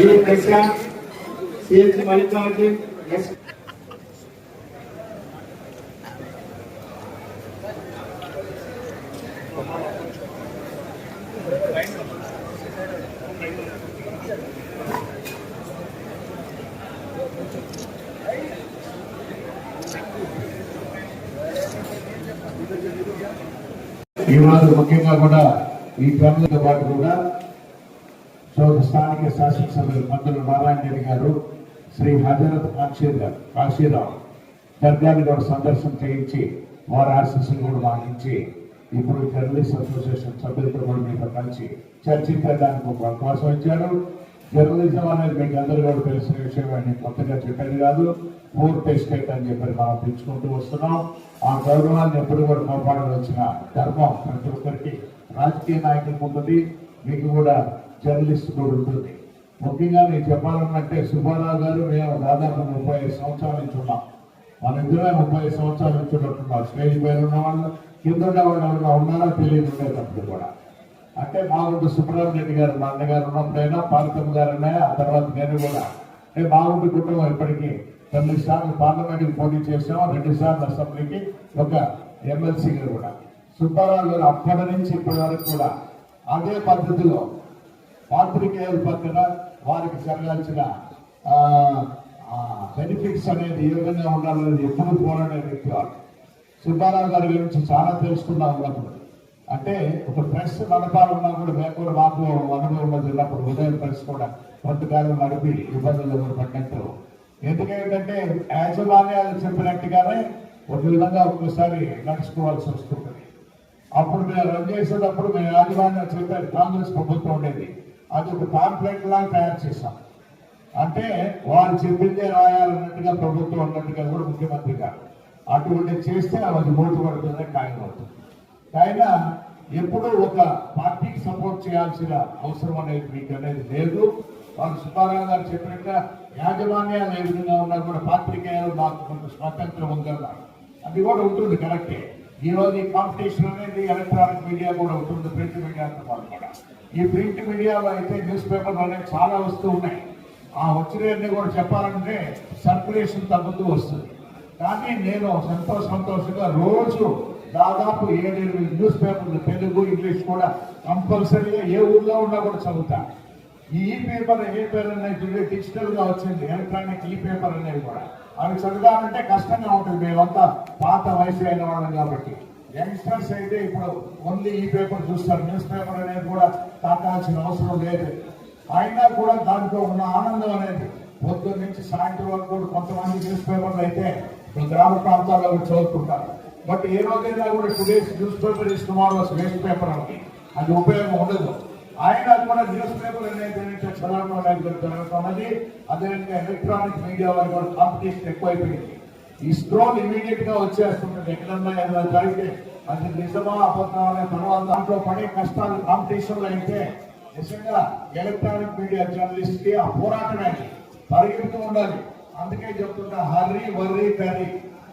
వి CH Mallikarjun yes. ఈ రోజు ముఖ్యంగా కూడా ఈ క్రమంతో పాటు కూడా సో స్థానిక శాసనసభ్యులు మంత్రులు నారాయణ రెడ్డి గారు శ్రీ హజరత్ కాశీర్ గారు కాశీరావు దర్గాని కూడా సందర్శన చేయించి వారి ఆశీస్సులు కూడా మాగించి ఇప్పుడు జర్నలిస్ట్ అసోసియేషన్ సభ్యులతో కూడా మీతో కలిసి చర్చించడానికి ఒక అవకాశం ఇచ్చారు. జర్నలిజం అనేది మీకు అందరూ కూడా తెలిసిన విషయం అని కొత్తగా చెప్పేది కాదు. పూర్తి ఎస్టేట్ అని చెప్పి మనం పెంచుకుంటూ వస్తున్నాం. ఆ గౌరవాన్ని ఎప్పుడు కూడా కాపాడవలసిన ధర్మం ప్రతి ఒక్కరికి రాజకీయ నాయకులకు ఉంటుంది. మీకు కూడా జర్నలిస్ట్ కూడా ఉంటుంది. ముఖ్యంగా నేను చెప్పాలన్నంటే సుబ్బారావు గారు మేము దాదాపు ముప్పై ఐదు సంవత్సరాల నుంచి ఉన్నాం. మన ఇద్దరే ముప్పై ఐదు సంవత్సరాల నుంచి ఉన్నట్టున్నాం. స్టేజ్ పైన ఉన్న వాళ్ళు కింద ఉన్న వాళ్ళు ఎవరైనా ఉన్నారో తెలియదు ఉండేటప్పుడు కూడా. అంటే మాగుంట సుబ్బారావు రెడ్డి గారు మా అన్నగారు ఉన్నప్పుడైనా పార్వతమ్మ గారు ఉన్నాయా? ఆ తర్వాత నేను కూడా. అంటే మాగుంట కుటుంబం ఇప్పటికీ తొమ్మిది సార్లు పార్లమెంట్కి పోటీ చేసాం రెండు సార్లు అసెంబ్లీకి ఒక ఎమ్మెల్సీ గారు కూడా. సుబ్బారావు గారు అప్పటి నుంచి ఇప్పటి వరకు కూడా అదే పద్ధతిలో పాత్రికేయుల పక్కన వారికి జరగాల్సిన బెనిఫిట్స్ అనేది ఏ విధంగా ఉండాలనేది ఎప్పుడు పోరాడే వ్యక్తి వారు సుబ్బారావు గారి గురించి చాలా తెలుసుకున్నాం ఉన్నప్పుడు అంటే ఒక ప్రెస్ నడపాలన్నా కూడా మేము కూడా మాకు అనుభవం ఉన్నది ఉన్నప్పుడు ఉదయం ప్రెస్ కూడా కొంతకాలం నడిపి ఇబ్బందులు కూడా పడినట్టు. ఎందుకంటే యాజమాన్యాలు చెప్పినట్టుగానే ఒక విధంగా ఒక్కోసారి నడుచుకోవాల్సి వస్తుంటుంది అప్పుడు మేము రన్ చేసేటప్పుడు మేము యాజమాన్యాలు చెప్పారు కాంగ్రెస్ ప్రభుత్వం ఉండేది. అది ఒక పాంప్లెట్ లాగా తయారు చేశాం. అంటే వారు చెప్పిందే రాయాలన్నట్టుగా ప్రభుత్వం ఉన్నట్టుగా కూడా ముఖ్యమంత్రి గారు. అటువంటి చేస్తే అది మూడు పడుతుంది ఖాయం అవుతుంది. అయినా ఎప్పుడూ ఒక పార్టీకి సపోర్ట్ చేయాల్సిన అవసరం అనేది మీకు అనేది లేదు. వాళ్ళు సుబ్బారావు గారు చెప్పినట్టుగా యాజమాన్యాలు ఏ విధంగా ఉన్నా కూడా పాత్రికేయులు మాకు కొంత స్వాతంత్రం ఉందన్నారు. అది కూడా ఉంటుంది కరెక్టే ఈ రోజు ఈ కాంపిటీషన్ అనేది ఎలక్ట్రానిక్ మీడియా కూడా ఉంటుంది ప్రింట్ మీడియాతో పాటు కూడా ఈ ప్రింట్ మీడియాలో అయితే న్యూస్ పేపర్లు అనేవి చాలా వస్తూ ఉన్నాయి. ఆ వచ్చినవన్నీ కూడా చెప్పాలంటే సర్క్యులేషన్ తగ్గుతూ వస్తుంది. కానీ నేను సంతోష సంతోషంగా రోజు దాదాపు ఏడేడు న్యూస్ పేపర్లు తెలుగు ఇంగ్లీష్ కూడా కంపల్సరీగా ఏ ఊళ్ళో ఉన్నా కూడా చదువుతా. ఈ పేపర్ ఏ పేపర్ అనేది డిజిటల్గా వచ్చింది ఎలక్ట్రానిక్ ఈ పేపర్ అనేది కూడా. అవి చదవాలంటే కష్టంగా ఉంటుంది. మేమంతా పాత వయసు అయిన వాళ్ళం కాబట్టి. యంగ్స్టర్స్ అయితే ఇప్పుడు ఓన్లీ ఈ పేపర్ చూస్తారు. న్యూస్ పేపర్ అనేది కూడా తాకాల్సిన అవసరం లేదు. అయినా కూడా దాంట్లో ఉన్న ఆనందం అనేది పొద్దున్న నుంచి సాయంత్రం వరకు కూడా కొంతమంది న్యూస్ పేపర్లు అయితే గ్రామ ప్రాంతాల్లో చదువుకుంటారు. బట్ ఏ రోజైనా కూడా today's news paper is tomorrow's waste paper అని. అది ఉపయోగం ఉండదు. ఆయన కూడా న్యూస్ పేపర్ అనేది ఏంటంటే చదవడం జరుగుతున్నది అదేవిధంగా ఎలక్ట్రానిక్ మీడియా వారి కూడా కాంపిటీషన్ ఎక్కువైపోయింది. ఈ స్ట్రోన్ ఇమీడియట్గా వచ్చేస్తుంటుంది. ఎక్కడన్నా ఏదైనా జరిగితే అది నిజమా అబద్ధం అనే తర్వాత దాంట్లో పడే కష్టాలు కాంపిటీషన్లో అయితే నిజంగా ఎలక్ట్రానిక్ మీడియా జర్నలిస్ట్కి ఆ పోరాటమే పరిగెడుతూ ఉండాలి. అందుకే చెప్తున్నా హర్రీ వర్రీ కర్రీ.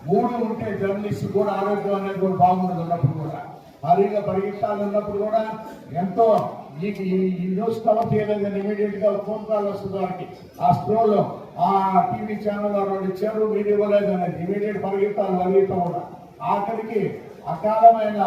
మూడు ఉంటే జర్నలిస్ట్ కూడా ఆరోగ్యం అనేది కూడా బాగుండదు ఉన్నప్పుడు కూడా. హరిగా పరిగెత్తాలన్నప్పుడు కూడా ఎంతో మీకు ఈ న్యూస్ కవర్ చేయలేదని ఇమీడియట్గా ఫోన్ కాల్ వస్తుంది ఆ స్క్రోల్ ఆ టీవీ ఛానల్ వాళ్ళు ఇచ్చారు మీరు ఇవ్వలేదు అనేది ఇమీడియట్ పరిగెత్తాలి పరిగెత్తం కూడా ఆఖరికి అకాలమైన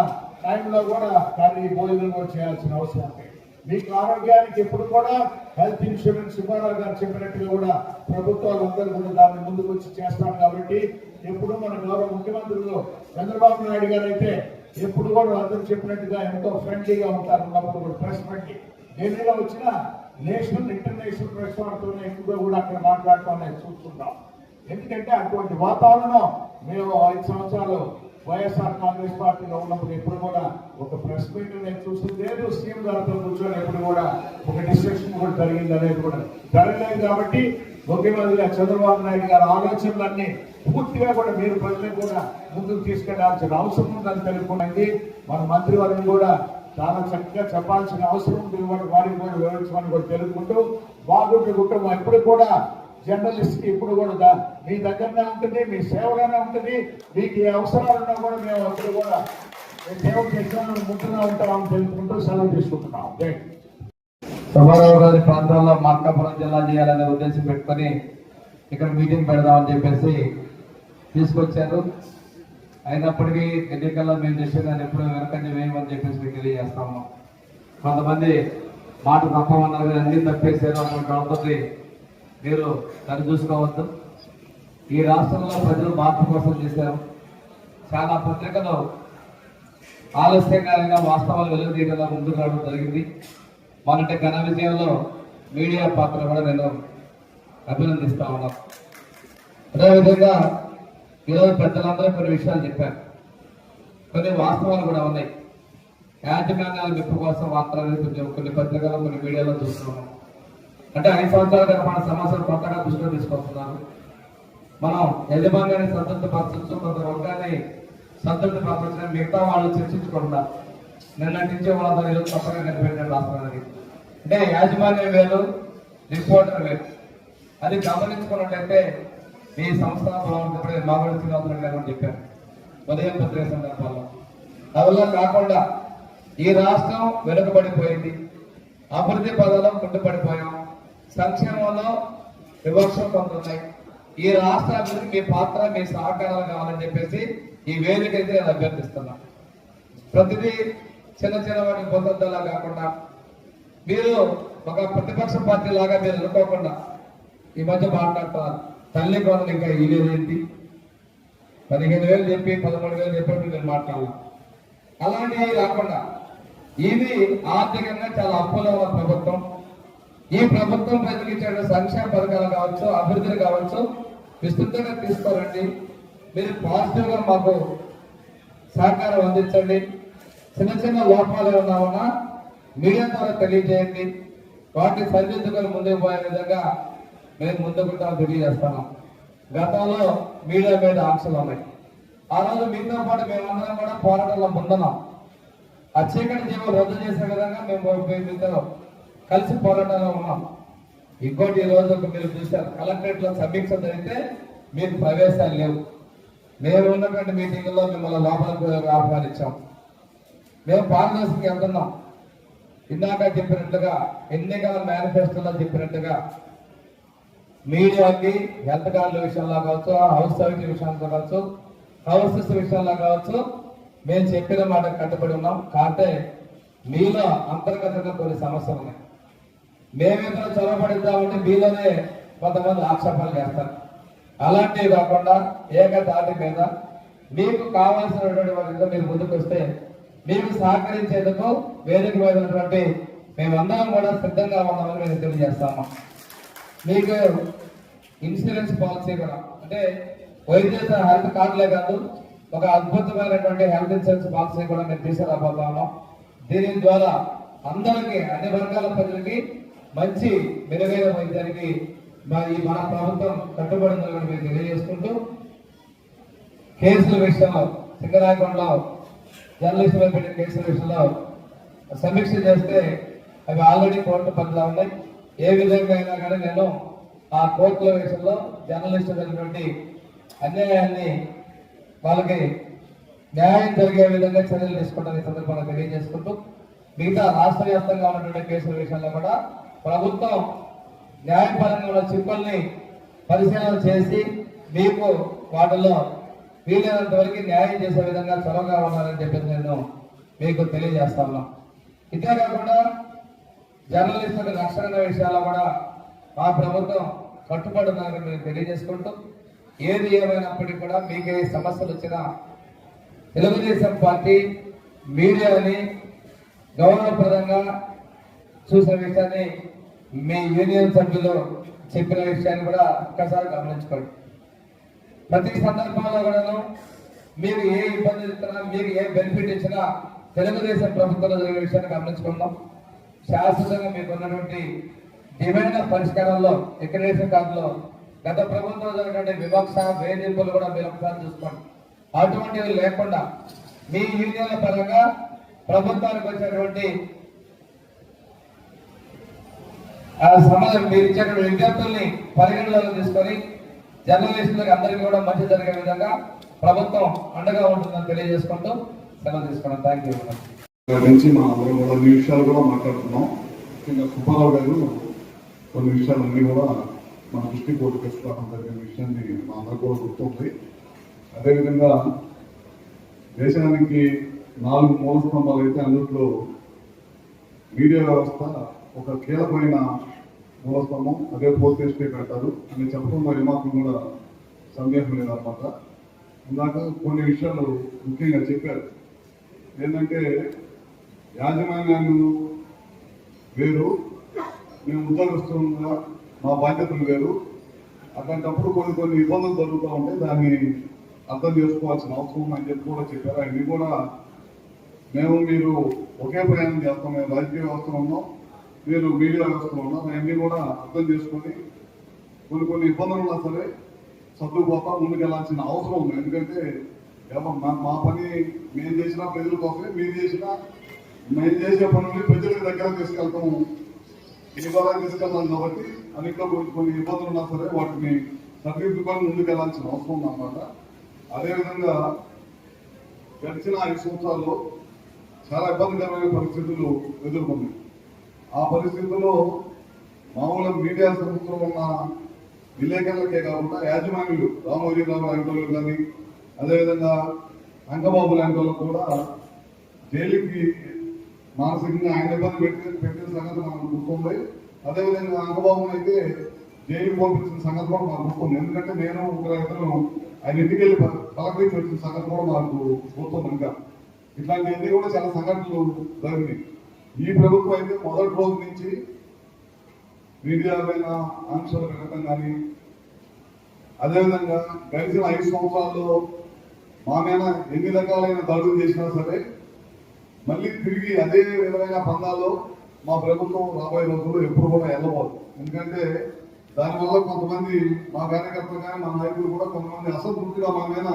టైంలో కూడా దాన్ని భోజనం కూడా చేయాల్సిన అవసరం ఉంది. మీకు ఆరోగ్యానికి ఎప్పుడు కూడా హెల్త్ ఇన్సూరెన్స్ సుబ్బారావు గారు చెప్పినట్టుగా కూడా ప్రభుత్వాలు అందరూ కూడా దాన్ని ముందుకు వచ్చి చేస్తాం కాబట్టి ఎప్పుడు మన గౌరవ ముఖ్యమంత్రులు చంద్రబాబు నాయుడు గారు అయితే ఎప్పుడు కూడా అందరూ చెప్పినట్టుగా ఎంతో ఫ్రెండ్లీగా ఉంటారు ఉన్నప్పుడు కూడా ప్రెస్ ఫ్రెండ్లీ ఢిల్లీలో వచ్చినా నేషనల్ ఇంటర్నేషనల్ ప్రెస్ వాళ్ళతోనే ఎక్కువగా కూడా అక్కడ మాట్లాడటం అనేది చూస్తుంటాం. ఎందుకంటే అటువంటి వాతావరణం మేము ఐదు సంవత్సరాలు వైఎస్ఆర్ కాంగ్రెస్ పార్టీలో ఉన్నప్పుడు ఎప్పుడు కూడా ఒక ప్రెస్ మీట్ నేను చూసింది లేదు. సీఎం గారితో కూర్చొని ఎప్పుడు కూడా ఒక డిస్కషన్ కూడా జరిగింది అనేది కూడా జరగలేదు కాబట్టి ముఖ్యమంత్రిగా చంద్రబాబు నాయుడు గారి ఆలోచనలన్నీ పూర్తిగా కూడా మీరు ప్రజలను కూడా ముందుకు తీసుకెళ్ళాల్సిన అవసరం ఉందని తెలుపుకున్నది మన మంత్రివర్గం కూడా చాలా చక్కగా చెప్పాల్సిన అవసరం ఉంది. వారికి కూడా వివరించమని కూడా తెలుపుకుంటూ బాగుంటే కుటుంబం ఎప్పుడు కూడా జర్నలిస్ట్కి ఇప్పుడు కూడా మీ దగ్గరనే ఉంటుంది మీ సేవలోనే ఉంటుంది. మీకు ఏ అవసరాలున్నా కూడా మేము అప్పుడు కూడా సేవ చేస్తామని ముందుగా ఉంటామని తెలుసుకుంటూ సెలవు తీసుకుంటున్నాం. Thank you. సుబ్బారావు గారి ప్రాంతంలో మార్కాపురం జిల్లా చేయాలనే ఉద్దేశం పెట్టుకొని ఇక్కడ మీటింగ్ పెడదామని చెప్పేసి తీసుకొచ్చారు. అయినప్పటికీ ఎన్నికల్లో మేము నిశ్చయాన్ని ఎప్పుడు వెనకంజ వేయమని చెప్పేసి మీకు తెలియజేస్తాము కొంతమంది మాట తప్పమన్నారు కానీ అన్నీ తప్పేశారు అటువంటి వాళ్ళతోటి మీరు సరి చూసుకోవద్దు. ఈ రాష్ట్రంలో ప్రజలు మార్పు కోసం చేశారు. చాలా పత్రికలు ఆలస్యంగా వాస్తవాలు వెలుగుతీయడంలో ముందుకు రావడం జరిగింది. మొన్నటి ఘన విజయంలో మీడియా పాత్ర కూడా నేను అభినందిస్తా ఉన్నాను. అదేవిధంగా ఈరోజు పెద్దలందరూ కొన్ని విషయాలు చెప్పారు కొన్ని వాస్తవాలు కూడా ఉన్నాయి. యాజమాన్యాల మెప్పు కోసం మాత్రమే కొంచెం కొన్ని పత్రికలు కొన్ని మీడియాలో చూస్తున్నాము. అంటే ఐదు సంవత్సరాల మన సమస్యలు కొత్తగా దృష్టిలో తీసుకొస్తున్నారు మనం యజమాన్యాన్ని సంతృప్తి పరచచ్చు కొంత వర్గాన్ని సంతృప్తి పరచడం మిగతా వాళ్ళు చర్చించకుండా నిన్నటి నుంచి వాళ్ళతో ఈరోజు కొత్తగా కనిపెట్టారు రాష్ట్రానికి అంటే యాజమాన్యం వేలు రిపోర్టర్ వేలు అది గమనించుకున్నట్టయితే మీ సంస్థ బాగుంటుంది మాగడి శ్రీనివాసరావు గారు అని చెప్పారు. ఉదయం పత్రిక సందర్భాల్లో అందువల్ల కాకుండా ఈ రాష్ట్రం వెనుకబడిపోయింది. అభివృద్ధి పదంలో కుంటుపడిపోయాం సంక్షేమంలో వివక్షం పొందున్నాయి. ఈ రాష్ట్ర అభివృద్ధి మీ పాత్ర మీ సహకారాలు కావాలని చెప్పేసి ఈ వేదిక అయితే నేను అభ్యర్థిస్తున్నాను ప్రతిదీ చిన్న చిన్న వాటి పొందొద్దలా కాకుండా మీరు ఒక ప్రతిపక్ష పార్టీ లాగా మీరు అనుకోకుండా ఈ మధ్య మాట్లాడుతున్నారు. తల్లి కొనలు ఇంకా ఇవ్వలేదేంటి పదిహేను వేలు చెప్పి పదమూడు వేలు చెప్పినట్టు నేను మాట్లాడాలి. అలాంటివి కాకుండా ఇది ఆర్థికంగా చాలా అప్పులో ఉన్న ప్రభుత్వం. ఈ ప్రభుత్వం ప్రజలకు ఇచ్చే సంక్షేమ పథకాలు కావచ్చు అభివృద్ధులు కావచ్చు విస్తృతంగా తీసుకోరండి మీరు పాజిటివ్గా మాకు సహకారం అందించండి. చిన్న చిన్న లోపాలు ఏమన్నా ఉన్నా మీడియా ద్వారా తెలియజేయండి. వాటిని సరిదిద్దుకొని ముందుకు పోయే విధంగా మేము ముందుకు తెలియజేస్తున్నాం గతంలో మీడియా మీద ఆంక్షలు ఉన్నాయి. ఆ రోజు మీతో పాటు మేమందరం కూడా పోరాటంలో ముందున్నాం. ఆ చీకటి జీవం రద్దు చేసే విధంగా మేము మీతో కలిసి పోరాటంలో ఉన్నాం. ఇంకోటి ఈ రోజు మీరు చూశారు. కలెక్టరేట్లో సమీక్ష జరిగితే మీకు ప్రవేశాలు లేవు. మేము ఉన్నటువంటి మీటింగ్లో మిమ్మల్ని లోపలికి ఆహ్వానించాం. మేము పారదర్శకి వెళ్తున్నాం. ఇందాక చెప్పినట్టుగా ఎన్నికల మేనిఫెస్టోలో చెప్పినట్టుగా మీడియాకి హెల్త్ కార్డుల విషయంలో కావచ్చు హౌస్ సర్వీస్ విషయంలో కావచ్చు హౌసెస్ విషయంలో కావచ్చు మేము చెప్పిన మాట కట్టుబడి ఉన్నాం. కాకపోతే మీలో అంతర్గతంగా కొన్ని సమస్యలు ఉన్నాయి. మేమేదో చొరబడిద్దామంటే మీలోనే కొంతమంది ఆక్షేపణలు చేస్తారు. అలాంటివి కాకుండా ఏకతాటి మీద మీకు కావాల్సినటువంటి వాటితో మీరు ముందుకు వస్తే మీకు సహకరించేందుకు వేదిక మీద ఉన్నటువంటి మేమందరం కూడా సిద్ధంగా ఉన్నామని మేము తెలియజేస్తాము. మీకు ఇన్సూరెన్స్ పాలసీ కూడా. అంటే వైద్య హెల్త్ కార్డులే కాదు ఒక అద్భుతమైనటువంటి హెల్త్ ఇన్సూరెన్స్ పాలసీ కూడా మేము తీసుకురాబోతాము దీని ద్వారా అందరికీ అన్ని వర్గాల ప్రజలకి మంచి మెరుగైన వైద్యానికి మరి మన ప్రభుత్వం కట్టుబడి ఉందని మేము తెలియజేసుకుంటూ కేసుల విషయంలో సింగరాయకొండలో జర్నలిస్టుల పెట్టిన కేసుల విషయంలో సమీక్ష చేస్తే అవి ఆల్రెడీ కోర్టు పనిలో ఉన్నాయి. ఏ విధంగా అయినా కానీ నేను ఆ కోర్టుల విషయంలో జర్నలిస్టులైనటువంటి అన్యాయాన్ని వాళ్ళకి న్యాయం జరిగే విధంగా చర్యలు తీసుకుంటాను ఈ సందర్భంగా తెలియజేసుకుంటూ మిగతా రాష్ట్ర వ్యాప్తంగా ఉన్నటువంటి కేసుల విషయంలో కూడా ప్రభుత్వం న్యాయపరంగా ఉన్న చిక్కుల్ని పరిశీలన చేసి మీకు వాటిలో వీలైనంత వరకు న్యాయం చేసే విధంగా చొరవగా ఉన్నారని చెప్పేసి నేను మీకు తెలియజేస్తాను ఇదే కాకుండా జర్నలిస్టుల రక్షణ విషయాల్లో కూడా మా ప్రభుత్వం కట్టుబడి ఉందని మేము తెలియజేసుకుంటూ ఏది ఏమైనప్పటికీ కూడా మీకు ఏ సమస్యలు వచ్చినా తెలుగుదేశం పార్టీ మీడియాని గౌరవప్రదంగా చూసిన విషయాన్ని మీ యూనియన్ సభ్యులు చెప్పిన విషయాన్ని కూడా ఒక్కసారి గమనించుకోండి. ప్రతి సందర్భంలో కూడాను మీరు ఏ ఇబ్బంది ఇచ్చినా మీకు ఏ బెనిఫిట్ ఇచ్చినా తెలుగుదేశం ప్రభుత్వంలో జరిగే విషయాన్ని గమనించుకుందాం. శాశ్వతంగా మీకు ఉన్నటువంటి డిమాండ్ పరిష్కారంలో ఎక్కడేషన్ కార్డులో గత ప్రభుత్వం జరిగినటువంటి వివక్ష వేధింపులు కూడా మీరు ఒకసారి చూసుకోండి. అటువంటివి లేకుండా మీ యూనియన్ల పరంగా ప్రభుత్వానికి వచ్చినటువంటి ఆ సమాజం మీరు ఇచ్చేటువంటి విజ్ఞప్తుల్ని పరిగణలోకి తీసుకొని జర్నలిస్టులకు అందరికీ కూడా మంచి జరిగే విధంగా ప్రభుత్వం అండగా ఉంటుందని తెలియజేసుకుంటూ సెలవు తీసుకున్నాం. థ్యాంక్ యూ నుంచి మా అందరం కూడా విషయాలు కూడా మాట్లాడుతున్నాం. ముఖ్యంగా సుబ్బారావు గారు కొన్ని విషయాలన్నీ కూడా మన దృష్టి కోర్టు తెచ్చుకోవడం జరిగిన విషయాన్ని మా అందరికీ కూడా గుర్తుంది అదేవిధంగా దేశానికి నాలుగు మూల స్తంభాలు అయితే అందులో మీడియా వ్యవస్థ ఒక కీలకమైన మూలస్తంభం అదే ఫోర్త్ ఎస్టేట్ అంటారు అని చెప్పడంలో ఏమాత్రం కూడా సందేహం లేదన్నమాట ఇందాక కొన్ని విషయాలు ముఖ్యంగా చెప్పారు. ఏంటంటే యాజమాన్యాలు వేరు. మేము ఉద్యోగస్తులుగా మా బాధ్యతలు వేరు. అట్లాంటప్పుడు కొన్ని కొన్ని ఇబ్బందులు జరుగుతూ ఉంటే దాన్ని అర్థం చేసుకోవాల్సిన అవసరం అని చెప్పి కూడా చెప్పారు. అవన్నీ కూడా మేము మీరు ఒకే ప్రయాణం చేస్తాం మేము రాజకీయ వ్యవస్థలో ఉన్నాం మీరు మీడియా వ్యవస్థలో ఉన్నాం. అవన్నీ కూడా అర్థం చేసుకొని కొన్ని కొన్ని ఇబ్బందులు ఉన్నా సరే సర్దుకుపోతా ముందుకెళ్ళాల్సిన అవసరం ఉంది. ఎందుకంటే ఏమో మా మా పని మేము చేసిన ప్రజల కోసమే మీరు చేసినా మేము చేసే పనులు ప్రజలకు దగ్గర తీసుకెళ్తాము. ఇవాళ తీసుకెళ్తాం కాబట్టి అన్నింటిలో కొన్ని కొన్ని ఇబ్బందులు ఉన్నా సరే వాటిని సరిదిద్దుకొని ముందుకెళ్ళాల్సిన అవసరం ఉందన్నమాట. అదేవిధంగా గడిచిన ఐదు సంవత్సరాల్లో చాలా ఇబ్బందికరమైన పరిస్థితులు ఎదుర్కొన్నాయి. ఆ పరిస్థితుల్లో మామూలుగా మీడియా సంస్థలో ఉన్న విలేకరులకే కాకుండా యాజమాన్యులు రామోజీరావు లాంటి వాళ్ళు కానీ అదేవిధంగా అంకబాబు లాంటి కూడా జైలుకి మానసికంగా ఆయన ఇబ్బంది పెట్టి పెట్టిన సంగతి మనకు గుర్తుంది. అదేవిధంగా అంకబాబుని అయితే జైలు పంపించిన సంగతి కూడా మాకు గుర్తుంది. ఎందుకంటే నేను ఒక ఇతను ఆయన ఇంటికి వెళ్ళి పలకరించి వచ్చిన సంగతి కూడా మాకు గుర్తుంది ఇంకా. ఇట్లాంటివన్నీ కూడా చాలా సంఘటనలు జరిగినాయి. ఈ ప్రభుత్వం అయితే మొదటి రోజు నుంచి మీడియా పైన ఆంక్షలు పెట్టడం కానీ అదేవిధంగా గడిచిన ఐదు సంవత్సరాల్లో మా మీద ఎన్ని రకాలైన దాడులు చేసినా సరే మళ్ళీ తిరిగి అదే విధమైన పందాల్లో మా ప్రభుత్వం రాబోయే రోజుల్లో ఎప్పుడు కూడా వెళ్ళబోదు ఎందుకంటే దానివల్ల కొంతమంది మా కార్యకర్తలు కానీ మా నాయకులు కూడా కొంతమంది అసంతృప్తిగా మా మీద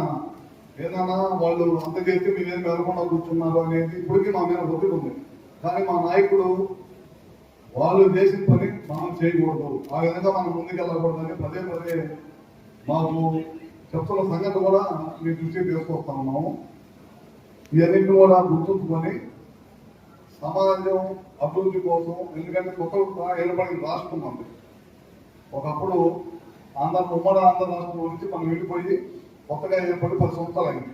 ఏదైనా వాళ్ళు అంత చేస్తే మీరేం వెళ్ళకుండా కూర్చున్నారు అనేది ఇప్పటికీ మా మీద ఒత్తిడి ఉంది. కానీ మా నాయకుడు వాళ్ళు చేసిన పని మనం చేయకూడదు. ఆ విధంగా మనం ముందుకెళ్ళకూడదని పదే పదే మాకు చెప్తున్న సంగతి కూడా మీ దృష్టికి తీసుకొస్తా ఉన్నాము. ఇవన్నీ కూడా గుర్తుంచుకొని సమాజం అభివృద్ధి కోసం ఎందుకంటే కొత్త ఏర్పడిన రాష్ట్రం ఉంది ఒకప్పుడు ఆంధ్ర ఉమ్మడి ఆంధ్ర రాష్ట్రం నుంచి మనం వెళ్ళిపోయి కొత్తగా ఏర్పడి పది సంవత్సరాలు అయింది.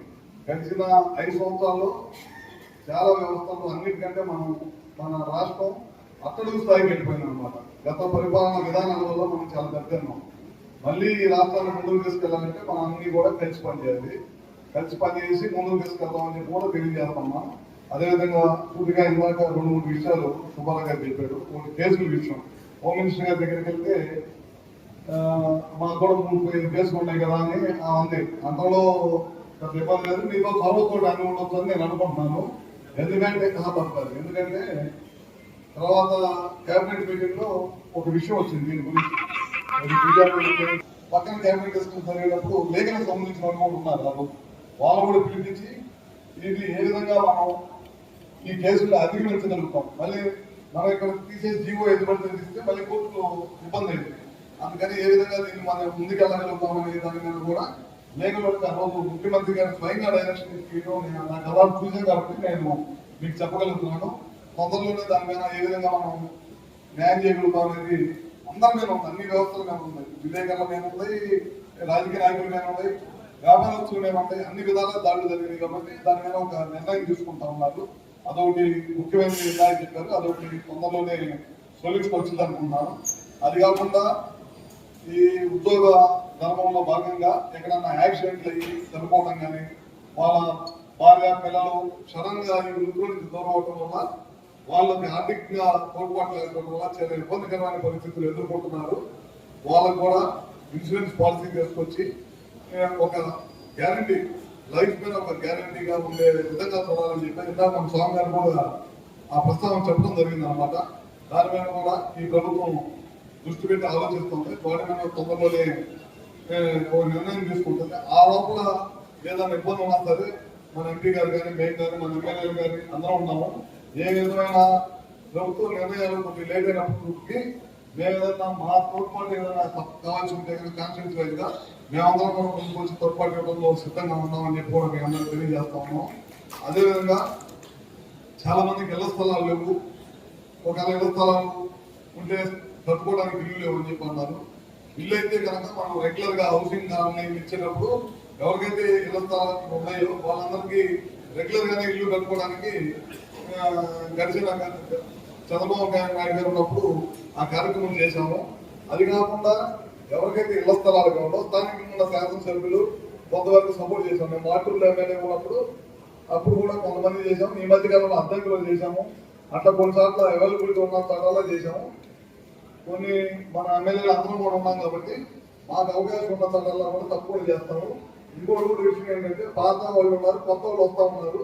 గడిచిన ఐదు సంవత్సరాల్లో చాలా వ్యవస్థలు అన్నిటికంటే మనం మన రాష్ట్రం అట్టడుగు స్థాయికి వెళ్ళిపోయింది అనమాట గత పరిపాలన విధానాల వల్ల మనం చాలా దెబ్బతిన్నాం మళ్ళీ ఈ రాష్ట్రాన్ని ముందుకు తీసుకెళ్ళాలంటే మనం అన్ని కూడా కలిసి పనిచేయాలి. కలిసి పనిచేసి ముందుకు తీసుకెళ్దామని చెప్పి కూడా తెలియజేస్తామా అదేవిధంగా పూర్తిగా ఇందాక రెండు మూడు విషయాలు సుబ్బారావు గారు చెప్పాడు కొన్ని కేసుల విషయం హోమ్ మినిస్టర్ గారి దగ్గరికి వెళ్తే మా మాకు కూడా మూడు ఐదు కేసులు ఉన్నాయి కదా అని ఆ అంతలో పెద్ద ఇబ్బంది లేదు. మీతో చదువుతో అన్ని ఉండొచ్చు అని నేను అనుకుంటున్నాను. ఎందుకంటే కాపాడుతారు ఎందుకంటే తర్వాత కేబినెట్ మీటింగ్లో ఒక విషయం వచ్చింది దీని గురించి. అది పక్కన కేబినెట్ తీసుకుని జరిగేటప్పుడు లేఖలకు సంబంధించిన వాళ్ళు కూడా ఉన్నారు. వాళ్ళు కూడా పిలిపించి వీటిని ఏ విధంగా మనం ఈ కేసులు అధిగమించగలుగుతాం? మళ్ళీ మనం ఇక్కడ తీసేసి జీవో ఎదుబడితే తీస్తే మళ్ళీ కోర్టులో ఇబ్బంది అయింది. అందుకని ఏ విధంగా దీన్ని మనం ముందుకెళ్ళగలుగుతాం అనే దాని మీద కూడా లేఖలకు ఆ రోజు ముఖ్యమంత్రి గారు స్వయంగా డైరెక్షన్ ఇచ్చేయడం నేను నా అలా చూసాను కాబట్టి నేను మీకు చెప్పగలుగుతున్నాను. తొందరలోనే దాని మీద ఏ విధంగా మనం న్యాయం చేయగలుగుతాం అనేది అందరి మీద ఉంది. అన్ని వ్యవస్థల మీద ఉంది. విలేకరుల మీద ఉంది రాజకీయ నాయకుల మీద ఉంది. వ్యాపారస్తుల మీద ఉంటాయి అన్ని విధాలుగా దాడులు జరిగినాయి కాబట్టి దాని మీద ఒక నిర్ణయం తీసుకుంటా ఉన్నారు. అదొకటి ముఖ్యమైన నిర్ణయం చెప్పారు. అదొకటి తొందరలోనే సొల్యూషన్ వచ్చింది అనుకుంటున్నాను. అది కాకుండా ఈ ఉద్యోగ ధర్మంలో భాగంగా ఎక్కడన్నా యాక్సిడెంట్లు అయ్యి చనిపోవడం కానీ వాళ్ళ భార్య పిల్లలు క్షణంగా ఈ వృద్ధుల నుంచి దూరం అవడం వల్ల వాళ్ళకి ఆర్థికంగా తోడ్పాటు లేకపోవడం వల్ల చాలా ఇబ్బందికరమైన పరిస్థితులు ఎదుర్కొంటున్నారు. వాళ్ళకు కూడా ఇన్సూరెన్స్ పాలసీ తీసుకొచ్చి ఒక గ్యారంటీ లైఫ్ మీద ఒక గ్యారంటీగా ఉండే విధంగా చూడాలని చెప్పి ఇందాక మన స్వామి గారు కూడా ఆ ప్రస్తావన చెప్పడం జరిగింది అనమాట దాని మీద కూడా ఈ ప్రభుత్వం దృష్టి పెట్టి ఆలోచిస్తుంది. వాటి మీద తొందరలోనే ఒక నిర్ణయం తీసుకుంటుంది. ఆ లోపల ఏదైనా ఇబ్బంది ఉన్నా సరే మన ఎంపీ గారు కానీ మేము కానీ మన ఎమ్మెల్యేలు కానీ అందరం ఉన్నాము. ఏ విధమైన ప్రభుత్వ నిర్ణయాలు కొన్ని లేట్ అయినప్పటికీ మేము ఏదైనా మా తోడ్పాటు ఏదైనా కావాల్సి ఉంటే కనుక కాన్ఫిడెన్స్ మేమందరం కూడా కొంచెం కొంచెం తోడ్పాటు ఇవ్వడంలో సిద్ధంగా ఉన్నామని చెప్పి కూడా మేము అందరం తెలియజేస్తా ఉన్నాం. అదేవిధంగా చాలా మందికి ఇళ్ళ స్థలాలు లేవు. ఒకవేళ ఇళ్ళ స్థలాలు ఉంటే కట్టుకోవడానికి ఇల్లు లేవు అని చెప్పి అన్నారు. ఇల్లు అయితే కనుక మనం రెగ్యులర్గా హౌసింగ్ కాలనీ ఇచ్చేటప్పుడు ఎవరికైతే ఇళ్ళ స్థలాలు ఉన్నాయో వాళ్ళందరికీ రెగ్యులర్గానే ఇల్లు కట్టుకోవడానికి గడిచిన చంద్రబాబు నాయుడు గారు ఉన్నప్పుడు ఆ కార్యక్రమం చేశాము. అది కాకుండా ఎవరికైతే ఇళ్ళ స్థలాలు కావాలో స్థానికంగా ఉన్న శాసనసభ్యులు కొంతవరకు సపోర్ట్ చేశాం మేము మాటూరులో ఎమ్మెల్యే ఉన్నప్పుడు అప్పుడు కూడా కొంతమంది చేశాము. ఈ మధ్య కాలంలో అద్దెకులో చేశాము. అట్లా కొన్నిసార్లు అవైలబిలిటీ ఉన్న చోట్ల చేశాము. కొన్ని మన ఎమ్మెల్యేలు అందరం కూడా ఉన్నాం కాబట్టి మాకు అవకాశం ఉన్న చోట్ల కూడా తక్కువ చేస్తాము. ఇంకోటి కూడా విషయం ఏంటంటే పాత వాళ్ళు ఉన్నారు కొత్త వాళ్ళు వస్తూ ఉన్నారు.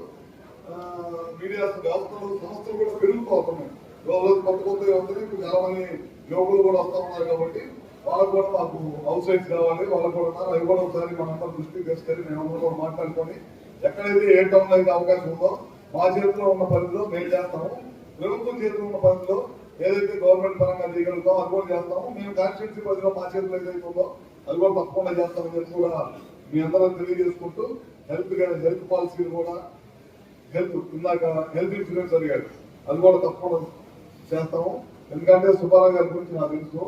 మీడియా వ్యవస్థలు సంస్థలు కూడా పెరిగిపోతున్నాయి. రోజు కొత్త కొత్తగా వస్తున్నాయి. ఇప్పుడు చాలా మంది యువకులు కూడా వస్తూ ఉన్నారు కాబట్టి వాళ్ళు కూడా మాకు హౌస్ సైట్స్ కావాలి వాళ్ళు కూడా ఉన్నారు. అవి కూడా ఒకసారి మనంతా దృష్టికి తీసుకెళ్ళి మేము కూడా మాట్లాడుకొని ఎక్కడైతే ఏ టౌన్ అయితే అవకాశం ఉందో మా చేతిలో ఉన్న పనిలో మేము చేస్తాము. ప్రభుత్వం చేతిలో ఉన్న పనిలో ఏదైతే గవర్నమెంట్ పరంగా చేయగలుగుతామో అది కూడా చేస్తాము. మేము కాన్స్టిట్యూన్సీ పరిధిలో మా చేతిలో ఏదైతే ఉందో అది కూడా తప్పకుండా చేస్తామని చెప్పి కూడా మీ అందరూ తెలియజేసుకుంటూ హెల్త్ హెల్త్ పాలసీలు కూడా హెల్త్ ఇందాక హెల్త్ ఇన్సూరెన్స్ అడిగాడు అది కూడా తప్పకుండా చేస్తాము. ఎందుకంటే సుబ్బారావు గారి గురించి నాకు తెలుసు.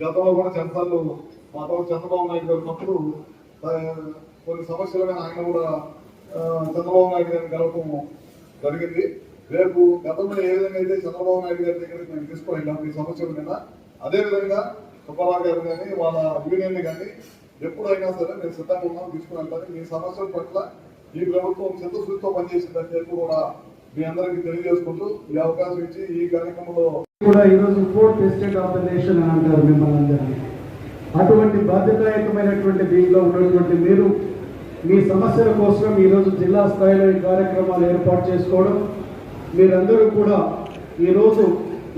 గతంలో కూడా చంద్రబాబు మా తోడు చంద్రబాబు నాయుడు గారు ఉన్నప్పుడు కొన్ని సమస్యల మీద ఆయన కూడా చంద్రబాబు నాయుడు గారిని కలపడం జరిగింది. రేపు గతంలో ఏ విధంగా అయితే చంద్రబాబు నాయుడు గారి దగ్గరికి మేము తీసుకువెళ్ళాం ఈ సమస్యల మీద అదే విధంగా సుబ్బారావు గారు కానీ వాళ్ళ యూనియన్ కానీ ఎప్పుడైనా సరే మేము సిద్ధంగా ఉన్నాం తీసుకుని వెళ్తాను మీ సమస్యల పట్ల ఈ ప్రభుత్వం చిత్తశుద్ధితో పనిచేసిందని చెప్పి కూడా మీ అందరికీ తెలియజేసుకుంటూ ఈ అవకాశం ఇచ్చి ఈ కార్యక్రమంలో కూడా ఈరోజు fourth estate of the nation అని అంటారు మిమ్మల్ని అందరినీ. అటువంటి బాధ్యతాయుతమైనటువంటి దీంట్లో ఉన్నటువంటి మీరు మీ సమస్యల కోసం ఈరోజు జిల్లా స్థాయిలో ఈ కార్యక్రమాలు ఏర్పాటు చేసుకోవడం మీరందరూ కూడా ఈరోజు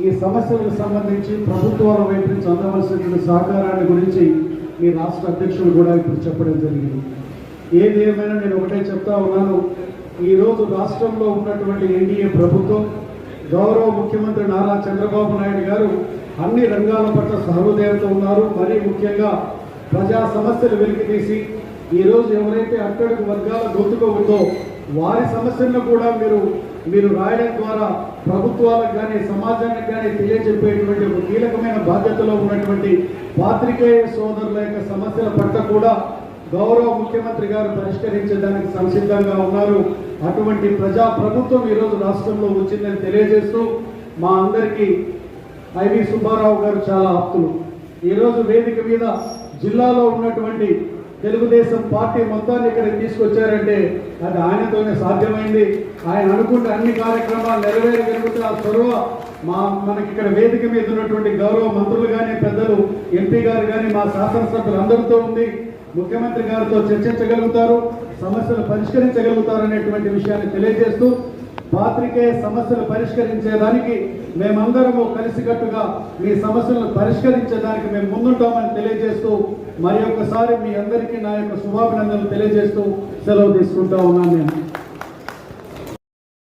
ఈ సమస్యలకు సంబంధించి ప్రభుత్వాల వైపు నుంచి అందవలసినటువంటి సహకారాన్ని గురించి మీ రాష్ట్ర అధ్యక్షులు కూడా ఇప్పుడు చెప్పడం జరిగింది. ఏది ఏమైనా నేను ఒకటే చెప్తా ఉన్నాను. ఈరోజు రాష్ట్రంలో ఉన్నటువంటి ఎన్డీఏ ప్రభుత్వం గౌరవ ముఖ్యమంత్రి నారా చంద్రబాబు నాయుడు గారు అన్ని రంగాల పట్ల సహృదయంతో ఉన్నారు. మరీ ముఖ్యంగా ప్రజా సమస్యలు వెలికితీసి ఈరోజు ఎవరైతే అట్టడుగు వర్గాల గొంతుక ఉందో వారి సమస్యలను కూడా మీరు మీరు రాయడం ద్వారా ప్రభుత్వాలకు కానీ సమాజానికి కానీ తెలియజెప్పేటువంటి ఒక కీలకమైన బాధ్యతలో ఉన్నటువంటి పాత్రికేయ సోదరుల యొక్క సమస్యల పట్ల కూడా గౌరవ ముఖ్యమంత్రి గారు పరిష్కరించడానికి సంసిద్ధంగా ఉన్నారు. అటువంటి ప్రజా ప్రభుత్వం ఈరోజు రాష్ట్రంలో వచ్చిందని తెలియజేస్తూ మా అందరికీ ఐవి సుబ్బారావు గారు చాలా ఆప్తులు. ఈరోజు వేదిక మీద జిల్లాలో ఉన్నటువంటి తెలుగుదేశం పార్టీ మొత్తాన్ని ఇక్కడికి తీసుకొచ్చారంటే అది ఆయనతోనే సాధ్యమైంది. ఆయన అనుకుంటే అన్ని కార్యక్రమాలు నెరవేరగలిగితే ఆ చొరవ మా మనకి ఇక్కడ వేదిక మీద ఉన్నటువంటి గౌరవ మంత్రులు కానీ పెద్దలు ఎంపీ గారు కానీ మా శాసనసభ్యులు అందరితో ఉంది. ముఖ్యమంత్రి గారితో చర్చించగలుగుతారు సమస్యలు పరిష్కరించగలుగుతారు అనేటువంటి విషయాన్ని తెలియజేస్తూ పాత్రికేయ సమస్యలు పరిష్కరించేదానికి మేమందరము కలిసికట్టుగా మీ సమస్యలను పరిష్కరించేదానికి మేము ముందుంటామని తెలియజేస్తూ మరి ఒక్కసారి మీ అందరికీ నా యొక్క శుభాభినందనలు తెలియజేస్తూ సెలవు తీసుకుంటా ఉన్నాను నేను.